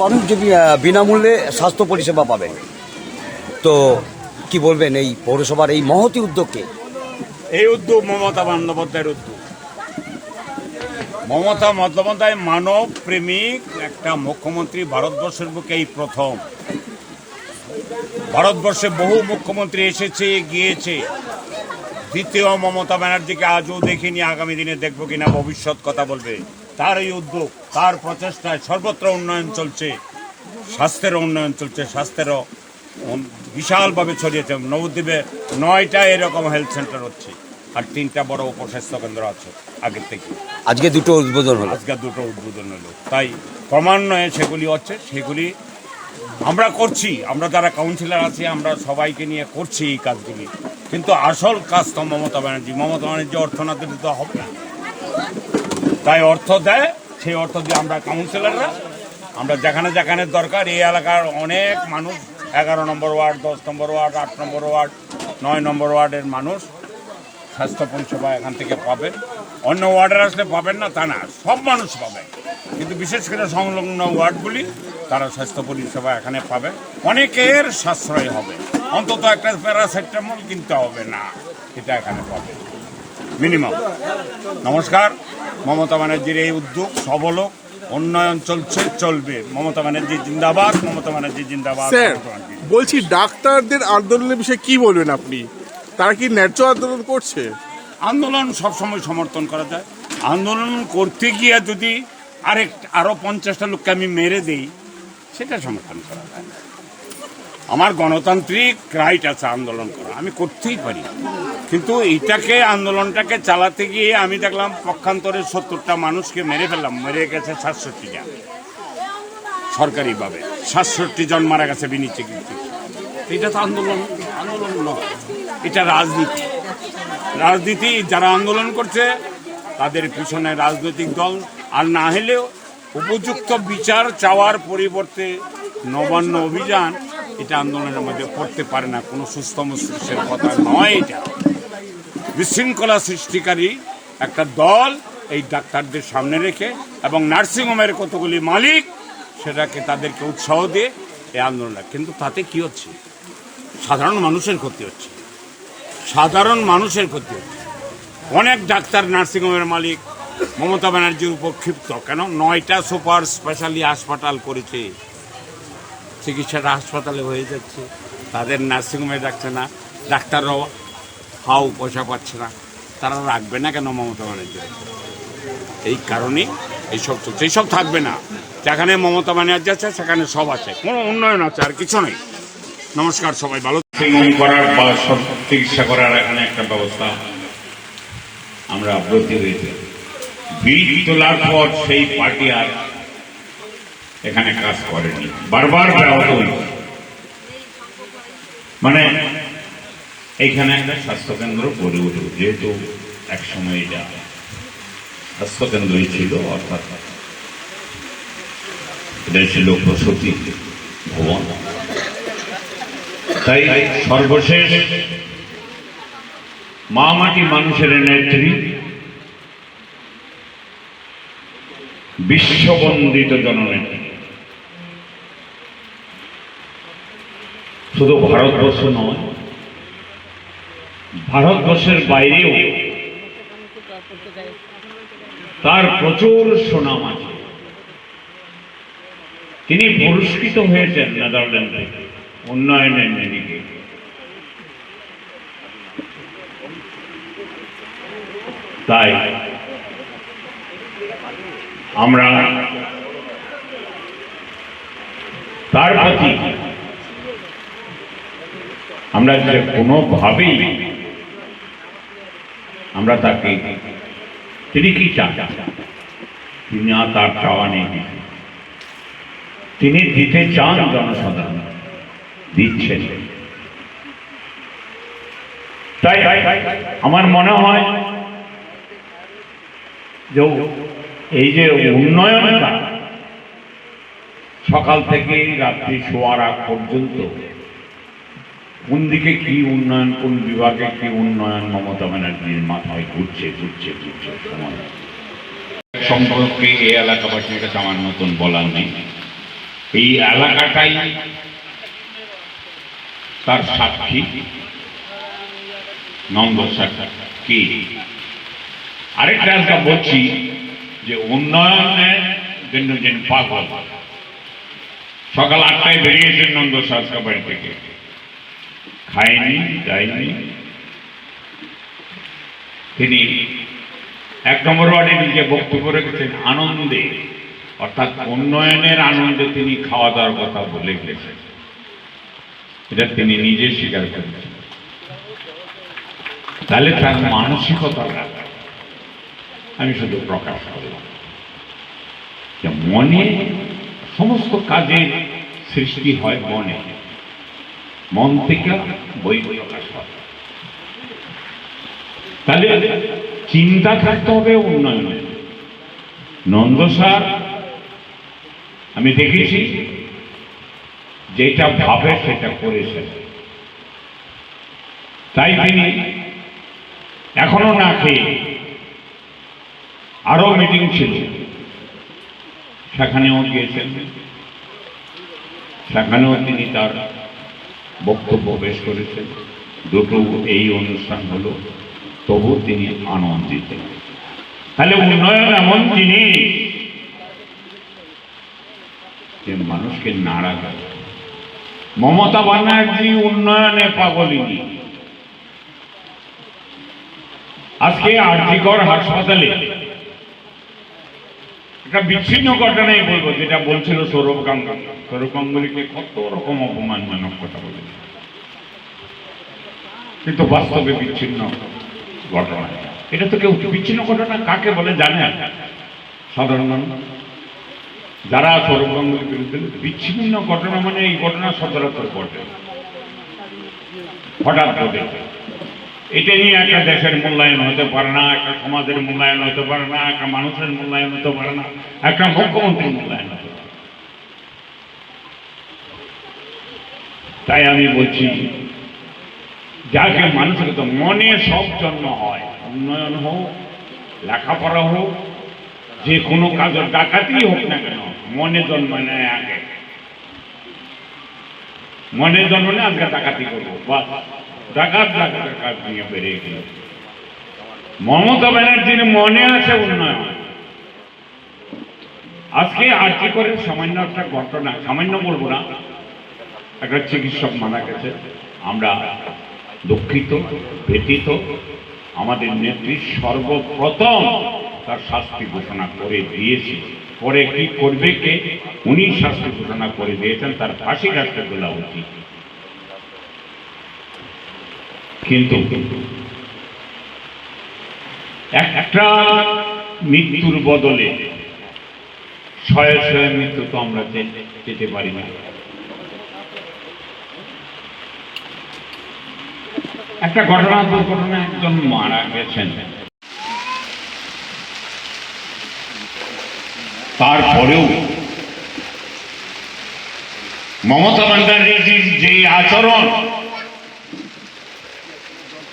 মানুষ যে বি- আহ, বিনামূল্যে স্বাস্থ্য পরিষেবা পাবেন তো কি বলবেন এই পৌরসভার এই মহতি উদ্যোগকে? এই উদ্যোগ মমতা বন্দ্যোপাধ্যায়ের উদ্যোগ। মমতা বন্দ্যোপাধ্যায় মানব প্রেমিক একটা মুখ্যমন্ত্রী ভারতবর্ষের বুকে এই প্রথম। ভারতবর্ষে বহু মুখ্যমন্ত্রী এসেছে গিয়েছে। দ্বিতীয় মমতা ব্যানার্জিকে আজও দেখিনি আগামী দিনে দেখব কিনা ভবিষ্যৎ কথা বলবে। তার এই উদ্যোগ তার প্রচেষ্টায় সর্বত্র উন্নয়ন চলছে। স্বাস্থ্যের উন্নয়ন চলছে স্বাস্থ্যেরও বিশালভাবে ছড়িয়েছে। নবদ্বীপে নয়টা এরকম হেলথ সেন্টার হচ্ছে আর তিনটা বড় উপস্বাস্থ্য কেন্দ্র আছে আগের থেকে। আজকে দুটো উদ্বোধন হলো। আজকে দুটো উদ্বোধন হলো। তাই ক্রমান্বয়ে সেগুলি হচ্ছে সেগুলি আমরা করছি আমরা যারা কাউন্সিলর আছি আমরা সবাইকে নিয়ে করছি এই কাজগুলি। কিন্তু আসল কাজ তো মমতা ব্যানার্জি। মমতা ব্যানার্জি অর্থ না তো হবে না। তাই অর্থ দেয়, সেই অর্থ দিয়ে আমরা কাউন্সিলররা আমরা যেখানে যেখানে দরকার এই এলাকার অনেক মানুষ, এগারো নম্বর ওয়ার্ড, দশ নম্বর ওয়ার্ড, আট নম্বর ওয়ার্ড, নয় নম্বর ওয়ার্ডের মানুষ স্বাস্থ্য পরিষেবা এখান থেকে পাবেন। অন্য ওয়ার্ডের আসলে পাবেন না, তা না, সব মানুষ পাবে কিন্তু বিশেষ করে সংলগ্ন ওয়ার্ডগুলি, তারা স্বাস্থ্য পরিষেবা এখানে পাবে অনেকের সাশ্রয় হবে। অন্তত একটা প্যারাসেটামল কিনতে হবে না, এটা এখানে পাবে মিনিমাম। নমস্কার মমতা ব্যানার্জির এই উদ্যোগ সবল উন্নয়ন চলছে চলবে। মমতা ব্যানার্জি জিন্দাবাদ মমতা ব্যানার্জি জিন্দাবাদ স্যার বলছি ডাক্তারদের আন্দোলনের বিষয়ে কি বলবেন আপনি? তারা কি ন্যায্য আন্দোলন করছে? আন্দোলন সবসময় সমর্থন করা যায়। আন্দোলন করতে গিয়ে যদি আরেক আরও পঞ্চাশটা লোককে আমি মেরে দেই সেটা সমর্থন করা যায়। আমার গণতান্ত্রিক রাইট আছে আন্দোলন করা। আমি করতেই পারি। কিন্তু এটাকে আন্দোলনটাকে চালাতে গিয়ে আমি দেখলাম পক্ষান্তরে সত্তরটা মানুষকে মেরে ফেললাম, মেরে গেছে সাতষট্টি জন। সরকারিভাবে। সাতষট্টি জন মারা গেছে বিনি চিকিৎসা এটা তো আন্দোলন আন্দোলন নয় এটা রাজনীতি। রাজনীতি, যারা আন্দোলন করছে, তাদের পিছনে রাজনৈতিক দল। আর না হলেও উপযুক্ত বিচার চাওয়ার পরিবর্তে নবান্ন অভিযান এটা আন্দোলনের মধ্যে পড়তে পারে না, কোনো সুস্থ মস্তিষ্কের কথা নয় এটা। বিশৃঙ্খলা সৃষ্টিকারী একটা দল এই ডাক্তারদের সামনে রেখে এবং নার্সিংহোমের কতগুলি মালিক সেটাকে তাদেরকে উৎসাহ দিয়ে এই আন্দোলনটা কিন্তু তাতে কি হচ্ছে? সাধারণ মানুষের ক্ষতি হচ্ছে। সাধারণ মানুষের ক্ষতি হচ্ছে। অনেক ডাক্তার নার্সিংহোমের মালিক মমতা ব্যানার্জির উপর ক্ষিপ্ত। কেন? নয়টা সুপার স্পেশালি হাসপাতাল করেছে। চিকিৎসাটা হাসপাতালে হয়ে যাচ্ছে। তাদের নার্সিংহোমে রাখছে না। ডাক্তাররাও হাও পয়সা পাচ্ছে না। তারা রাখবে না কেন মমতা ব্যানার্জি? এই কারণে এইসব চলছে। এইসব থাকবে না। যেখানে মমতা ব্যানার্জি আছে, সেখানে সব আছে। কোনো উন্নয়ন আছে, আর কিছু নেই। নমস্কার সবাই, ভালো করার বা সব চিকিৎসা করার এখানে একটা ব্যবস্থা আমরা ব্রতী হয়েছে। বিল তোলার পর সেই পার্টি আর এখানে কাজ করেনি। বারবার ব্যাহত মানে এইখানে একটা স্বাস্থ্যকেন্দ্র গড়ে উঠে যেহেতু একসময় এটা স্বাস্থ্যকেন্দ্রই ছিল, অর্থাৎ এটা ছিল প্রসূতি ভবন। তাই সর্বশেষ মা মাটি মানুষের নেত্রী বিশ্ববন্দিত জননেত্রী শুধু ভারতবর্ষ নয়, ভারতবর্ষের বাইরেও তার প্রচুর সুনাম আছে। তিনি পুরস্কৃত হয়েছেন নেদারল্যান্ড থেকে উন্নয়নের নিরিখে। তাই আমরা তার প্রতি আমরা যে কোনোভাবেই আমরা তাকে তিনি কি চান। তিনি আর তার চাওয়া নেই। তিনি দিতে চান জনসাধারণ, দিচ্ছেন। তাই আমার মনে হয় যে এই যে উন্নয়নটা সকাল থেকে রাত্রি শোয়ার আগ পর্যন্ত কোন দিকে কি উন্নয়ন, কোন বিভাগে কি উন্নয়ন, মমতা ব্যানার্জির মাথায় ঘুরছে ঘুরছে ঘুরছে সময়। সম্পর্কে এই এলাকাবাসীর কাছে আমার নতুন বলার নেই। এই এলাকাটাই তার সাক্ষী। নন্দসার কি? আরেকটা একটা বলছি যে উন্নয়নের জন্য যে পাগল। সকাল আটটায় বেরিয়েছেন নন্দ সাজকা বাড়ি থেকে। খায়নি, যায়নি। তিনি এক নম্বর ওয়ার্ডে নিজে বক্তব্য রেখেছেন, আনন্দে। অর্থাৎ উন্নয়নের আনন্দে তিনি খাওয়া দাওয়ার কথা বলে গেছেন এটা তিনি নিজে স্বীকার করেছেন। তাহলে তার মানসিকতা আমি শুধু প্রকাশ করলাম। মনে সমস্ত কাজের সৃষ্টি হয় মনে। মন প্রকাশ হয় তাহলে চিন্তা থাকতে হবে উন্নয়নে। নন্দসার আমি দেখেছি যেটা ভাবে সেটা করেছে তাই তিনি এখনও না খেয়ে আরও মিটিং ছিল। সেখানেও গিয়েছেন। সেখানেও তিনি তার বক্তব্য পেশ করেছেন। দুটো এই অনুষ্ঠান হলো তবু তিনি আনন্দিত। তাহলে উন্নয়ন এমন জিনিস যে মানুষকে নাড়া দেয় মমতা ব্যানার্জি উন্নয়নে পাগলিনী আজকে আরজিকর হাসপাতালে একটা বিচ্ছিন্ন ঘটনাই বলব, যেটা বলছিল সৌরভ গাঙ্গুলি। সৌরভ গাঙ্গুলিকে কত রকম অপমানজনক কথা বলেছে। কিন্তু বাস্তবে বিচ্ছিন্ন ঘটনা। এটা তো কেউ বিচ্ছিন্ন ঘটনা কাকে বলে জানে সাধারণ যারা সৌরভ গাঙ্গুলির বিরুদ্ধে বিচ্ছিন্ন ঘটনা মানে এই ঘটনা সচরাচর ঘটে। হঠাৎ ঘটে। এটা নিয়ে একটা দেশের মূল্যায়ন হতে পারে না, একটা সমাজের মূল্যায়ন হতে পারে না, একটা মানুষের মূল্যায়ন হতে পারে না, একটা মুখ্যমন্ত্রীর মূল্যায়ন হতে পারে তাই আমি বলছি, যাকে মানুষের তো মনে সব জন্ম হয়, উন্নয়ন হোক, লেখাপড়া হোক, যে কোনো কাজের ডাকাতি হোক না কেন, মনে জন্ম নেয় আগে। মনে জন্ম নেয়, আজকে ডাকাতি করব, বাস। ডাকাত ডাকাতের কাজ নিয়ে বেরিয়ে গেল। মমতা ব্যানার্জির মনে আছে উন্নয়ন। আজকে আর কি করে সামান্য একটা ঘটনা, সামান্য বলব না, একটা চিকিৎসক মারা গেছে। আমরা দুঃখিত, ব্যথিত। আমাদের নেত্রী সর্বপ্রথম তার শাস্তি ঘোষণা করে দিয়েছি। পরে কি করবে কে? উনি শাস্তি ঘোষণা করে দিয়েছেন, তার ফাঁসি কাটতে তোলা উচিত কিন্তু একটা মৃত্যুর বদলে শয়ে শয়ে মৃত্যু তো আমরা যেতে পারি না। একটা ঘটনা দুর্ঘটনা, একজন মারা গেছেন। তারপরেও মমতা ব্যানার্জির যে আচরণ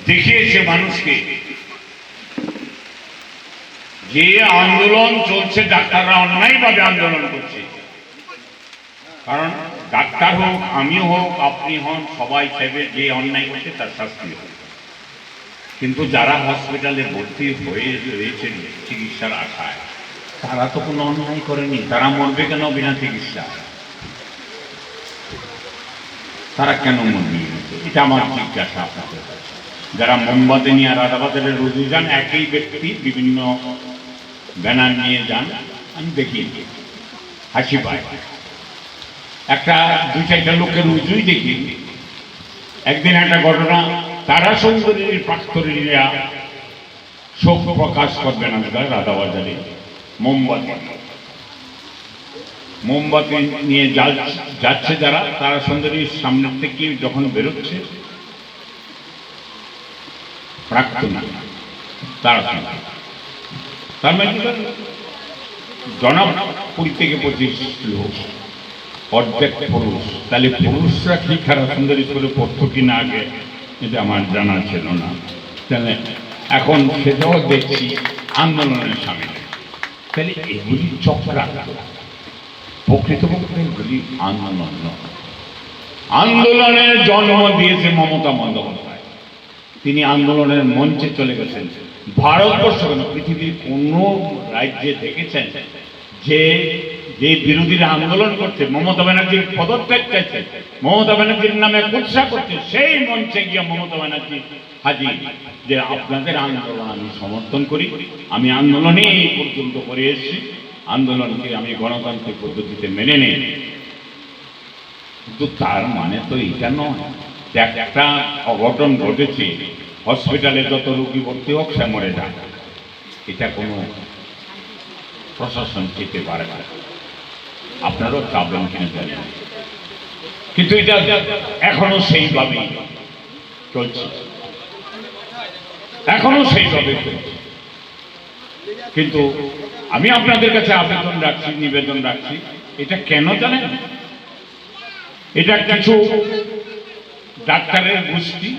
দেখিয়েছে মানুষকে। যে আন্দোলন চলছে, ডাক্তাররা অন্যায়ভাবে আন্দোলন করছে। কারণ ডাক্তার হোক আমি হোক, আপনি হন, সবাই চাইবে যে অন্যায় করছে তার শাস্তি হোক। কিন্তু যারা হসপিটালে ভর্তি হয়ে রয়েছেন চিকিৎসার আশায়, তারা তো কোনো অন্যায় করেনি। তারা মরবে কেন বিনা চিকিৎসা তারা কেন মরবে? এটা আমার জিজ্ঞাসা আপনাদের। যারা মোমবাতি নিয়ে রাধাবাজারে রোজু যান, একই ব্যক্তি বিভিন্ন ব্যানার নিয়ে যান। আমি দেখি। হাসি পাই একটা, দুই চারটা লোকের রুজুই দেখি। একদিন একটা ঘটনা, তারা সুন্দরীর প্রাক্তরীরা শোক প্রকাশ করবেন আমাদের রাধাবাজারে। মোমবাতি। মোমবাতি নিয়ে যাচ্ছে যারা, তারা সুন্দরীর সামনে থেকে যখন বেরোচ্ছে তারা মানে কি বলে? জনাব কুড়ি থেকে পঁচিশ লোক, অর্ধেক পুরুষ। তাহলে পুরুষরা কি খারাপ? সুন্দরী করে পড়তো কি না আগে? এটা আমার জানা ছিল না। তাহলে এখন সেটাও দেখছি আন্দোলনের সামিল। তাহলে এগুলি চক্রান্ত। প্রকৃতপক্ষে এগুলি আন্দোলন। আন্দোলনের জন্ম দিয়েছে মমতা বন্দ্যোপাধ্যায়। তিনি আন্দোলনের মঞ্চে চলে গেছেন। ভারতবর্ষ কেন পৃথিবীর কোন রাজ্যে দেখেছেন যে যে বিরোধীরা আন্দোলন করছে, মমতা ব্যানার্জির পদত্যাগ চাইছে, মমতা ব্যানার্জির নামে কুৎসা করছে, সেই মঞ্চে গিয়ে মমতা ব্যানার্জি হাজির। যে আপনাদের আন্দোলন আমি সমর্থন করি, আমি আন্দোলনে এই পর্যন্ত করে এসেছি। আন্দোলনকে আমি গণতান্ত্রিক পদ্ধতিতে মেনে নেই। কিন্তু তার মানে তো এটা নয়। একটা অঘটন ঘটেছে। হসপিটালে যত রোগী ভর্তি হোক, সে মরে যাক। এটা কোনো প্রশাসন চেতে পারে না। আপনারও চাপবেন কিনা জানি কিন্তু এটা এখনও সেইভাবেই চলছে। এখনও সেইভাবে চলছে। কিন্তু আমি আপনাদের কাছে আবেদন রাখছি, নিবেদন রাখছি। এটা কেন জানেন? এটা কিছু ডাক্তারের গোষ্ঠী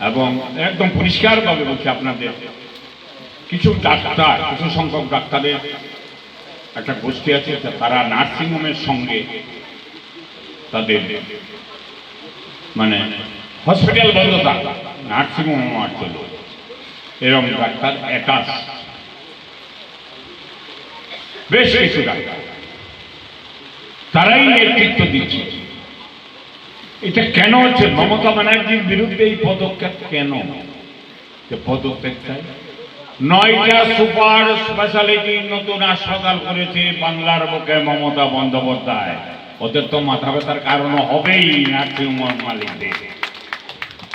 এবং একদম পরিষ্কারভাবে বলছি আপনাদের, কিছু ডাক্তার, কিছু সংখ্যক ডাক্তারের একটা গোষ্ঠী আছে তারা নার্সিংহোমের সঙ্গে তাদের মানে হসপিটাল বন্ধ থাক, নার্সিংহোম আমার চলবে এরকম ডাক্তার একাশ। বেশ কিছু ডাক্তার। তারাই নেতৃত্ব দিচ্ছে। এটা কেন হচ্ছে? মমতা ব্যানার্জির বিরুদ্ধে এই পদক্ষেপ কেন? যে পদক্ষেপ চাই? নয়টা সুপার স্পেশালিটি নতুন হাসপাতাল করেছে বাংলার বুকে মমতা বন্দ্যোপাধ্যায়। ওদের তো মাথা ব্যথার কারণ হবেই নার্সিংহোম মালিকদের।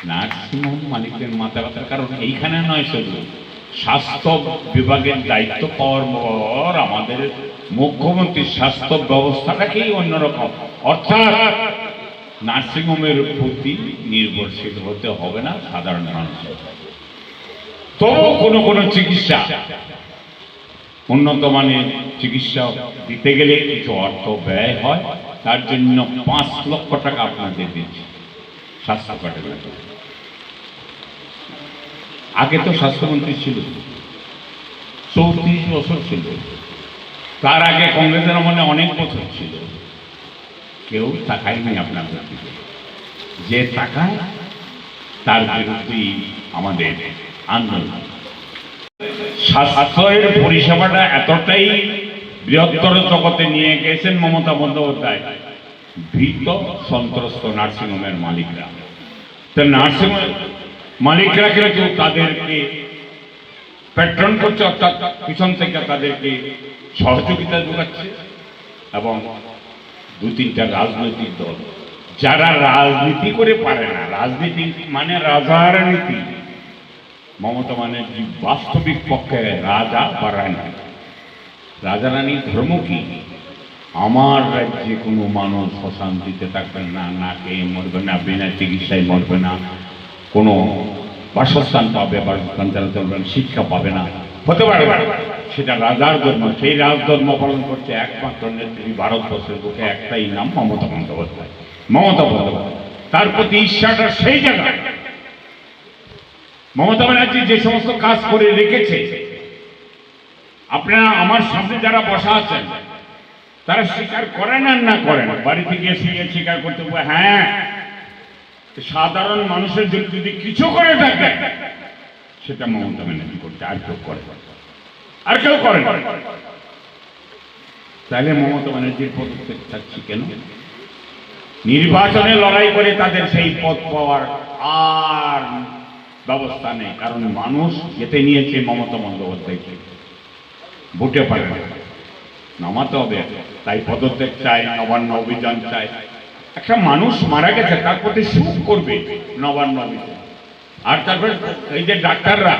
নার্সিংহোম মালিকদের মাথা ব্যথার কারণ এইখানে নয় শুধু। স্বাস্থ্য বিভাগের দায়িত্ব পাওয়ার পর আমাদের মুখ্যমন্ত্রীর স্বাস্থ্য ব্যবস্থাটাকেই অন্যরকম। অর্থাৎ নার্সিংহোমের প্রতি নির্ভরশীল হতে হবে না, সাধারণ মানুষের তবু কোনো কোনো চিকিৎসা, উন্নত মানের চিকিৎসা দিতে গেলে কিছু অর্থ ব্যয় হয়, তার জন্য পাঁচ লক্ষ টাকা আপনাদের দিচ্ছি স্বাস্থ্য কার্ডের আগে তো স্বাস্থ্যমন্ত্রী ছিল, চৌত্রিশ বছর ছিল। তার আগে কংগ্রেসের আমলে অনেক বছর ছিল। কেউ তাকায়নি আপনাদের দিকে যে তাকায়, তার বিরুদ্ধেই আমাদের আন্দোলন। স্বাস্থ্যের পরিষেবাটা এতটাই বৃহত্তর জগতে নিয়ে গেছেন মমতা বন্দ্যোপাধ্যায়। ভীত, সন্ত্রস্ত নার্সিংহোমের মালিকরা। তো নার্সিংহোমের মালিকরা কিন্তু তাদেরকে প্যাট্রন করছে, অর্থাৎ পিছন থেকে তাদেরকে সহযোগিতা যোগাচ্ছে? এবং দু তিনটা রাজনৈতিক দল। যারা রাজনীতি করে পারে না, রাজনীতি মানে রাজার নীতি। মমতা ব্যানার্জি বাস্তবিক পক্ষে রাজা বা রানী। রাজা রানীর ধর্ম কি? আমার রাজ্যে কোনো মানুষ অশান্তিতে থাকবেন না না খেয়ে মরবে না, বিনা চিকিৎসায় মরবে না। কোনো বাসস্থান পাবে বাসস্থান শিক্ষা পাবে না। হতে পারে। সেটা রাজার ধর্ম সেই রাজধর্ম পালন করছে একমাত্র নেত্রী ভারতবর্ষের বুকে একটাই নাম, মমতা বন্দ্যোপাধ্যায়। মমতা বন্দ্যোপাধ্যায়। তার প্রতি ঈর্ষাটা সেই জায়গায় মমতা ব্যানার্জি যে সমস্ত কাজ করে রেখেছে, আপনারা আমার সামনে যারা বসা আছেন, তারা স্বীকার করেন আর না করেন? বাড়িতে গিয়ে স্বীকার করতে হ্যাঁ সাধারণ মানুষের জন্য যদি কিছু করে থাকে, সেটা মমতা ব্যানার্জি করতে আর কেউ করে। আর কেউ করে তাহলে মমতা ব্যানার্জির পদক্ষেপ চাচ্ছি কেন? নির্বাচনে লড়াই করে তাদের সেই পদ পাওয়ার আর ব্যবস্থা নেই, কারণ মানুষ যেতে নিয়েছে মমতা বন্দ্যোপাধ্যায়কে। ভোটে পারে নামাতে হবে। তাই পদত্যাগ চাই নবান্ন অভিযান চাই একটা মানুষ মারা গেছে, তার প্রতি সুখ করবে নবান্ন অভিযান। আর তারপরে এই যে ডাক্তাররা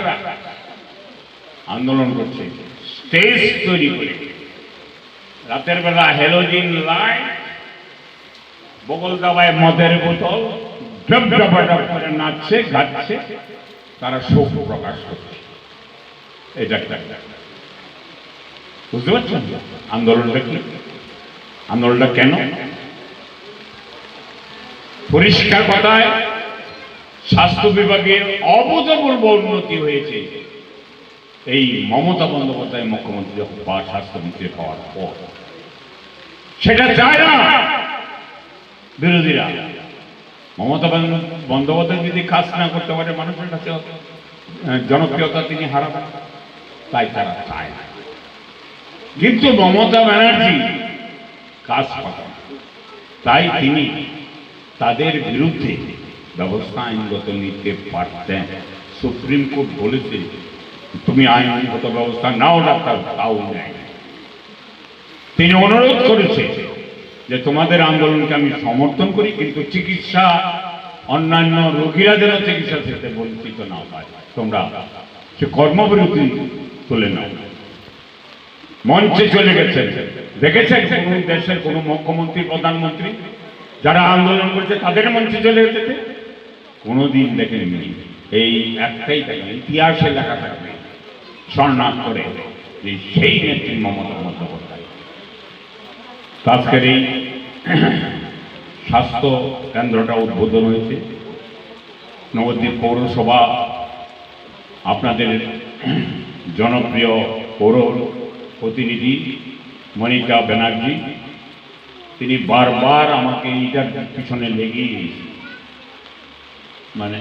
আন্দোলন করছে। স্টেজ তৈরি করে। রাতের বেলা হেলোজিন লাইট বগল দাবায় মদের বোতল করে নাচছে, গাচ্ছে, তারা শোক প্রকাশ করছে। এটা বুঝতে পারছেন? আন্দোলনটা কি? আন্দোলনটা কেন? পরিষ্কার কথায়, স্বাস্থ্য বিভাগের অভূতপূর্ব উন্নতি হয়েছে। এই মমতা বন্দ্যোপাধ্যায় মুখ্যমন্ত্রী যখন বা স্বাস্থ্যমন্ত্রী হওয়ার পর, সেটা চায় না। বিরোধীরা, মমতা বন্দ্যোপাধ্যায় যদি কাজ না করতে পারে, মানুষের কাছে জনপ্রিয়তা তিনি হারাবেন, তাই তারা চায় না। কিন্তু মমতা ব্যানার্জি কাজ পাঠান। তাই তিনি তাদের বিরুদ্ধে ব্যবস্থা আইনগত নিতে পারতেন। সুপ্রিম কোর্ট বলেছে তুমি আইনগত ব্যবস্থা নাও, ডাক্তার, তাও নেয় তিনি অনুরোধ করেছে যে তোমাদের আন্দোলনকে আমি সমর্থন করি, কিন্তু চিকিৎসা অন্যান্য রোগীরা যেন চিকিৎসা থেকে বঞ্চিত না পায় তোমরা সে কর্মবিরতি তুলে নাও। মঞ্চে চলে গেছেন। দেখেছেন কোন দেশের কোন মুখ্যমন্ত্রী, প্রধানমন্ত্রী? যারা আন্দোলন করছে, তাদের মঞ্চে চলে গেছে কোনোদিন দেখেননি। এই একটাই দেখেন, ইতিহাসে লেখা থাকবে। স্বর্ণাক করে যে সেই নেত্রী মমতা বন্দ্যোপাধ্যায় আজকের এই স্বাস্থ্য কেন্দ্রটা উদ্বোধন হয়েছে নবদ্বীপ পৌরসভা আপনাদের জনপ্রিয় পৌর প্রতিনিধি মনিকা ব্যানার্জি তিনি বারবার আমাকে এইটার পিছনে লেগেই। মানে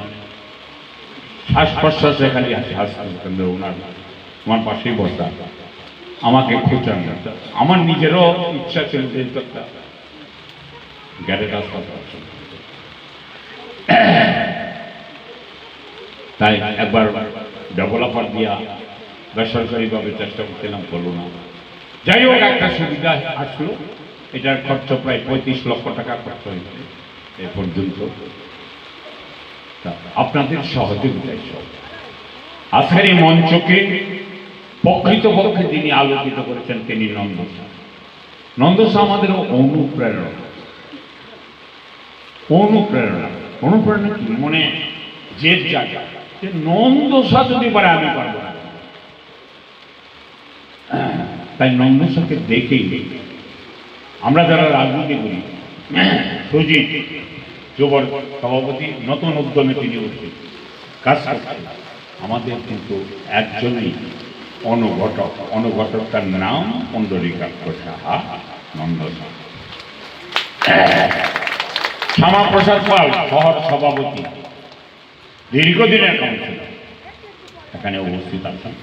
শ্বাস প্রশ্বাসে খালি আছে কেন্দ্র ওনার আমার পাশেই বসা আমাকে খুঁজান আমার নিজেরও ইচ্ছা ছিল যে একটা গ্যারেজ হাসপাতাল তাই একবার ডেভেলপার দিয়া বেসরকারিভাবে চেষ্টা করছিলাম করল না। যাই হোক, একটা সুবিধা আসলো। এটার খরচ প্রায় পঁয়ত্রিশ লক্ষ টাকা খরচ হয়েছে এ পর্যন্ত। আপনাদের সহযোগিতায় সব। আজকের এই মঞ্চকে প্রকৃতপক্ষে যিনি আলোকিত করেছেন তিনি নন্দসা নন্দসা আমাদের অনুপ্রেরণা। অনুপ্রেরণা। অনুপ্রেরণা কি? মনে জেদ জায়গা। যে নন্দসা যদি পারে, আমি পারব না। তাই নন্দসাকে দেখেই আমরা যারা রাজনীতি করি, সুজিত যুবর সভাপতি, নতুন উদ্যমে তিনি উঠছেন কাজ আমাদের কিন্তু একজনই অনুঘটক তার নাম পণ্ডরিকাক্ষ সাহা নন্দন প্রসাদ পাল, শহর সভাপতি, দীর্ঘদিনের কাউন্সিলর, এখানে উপস্থিত আছেন।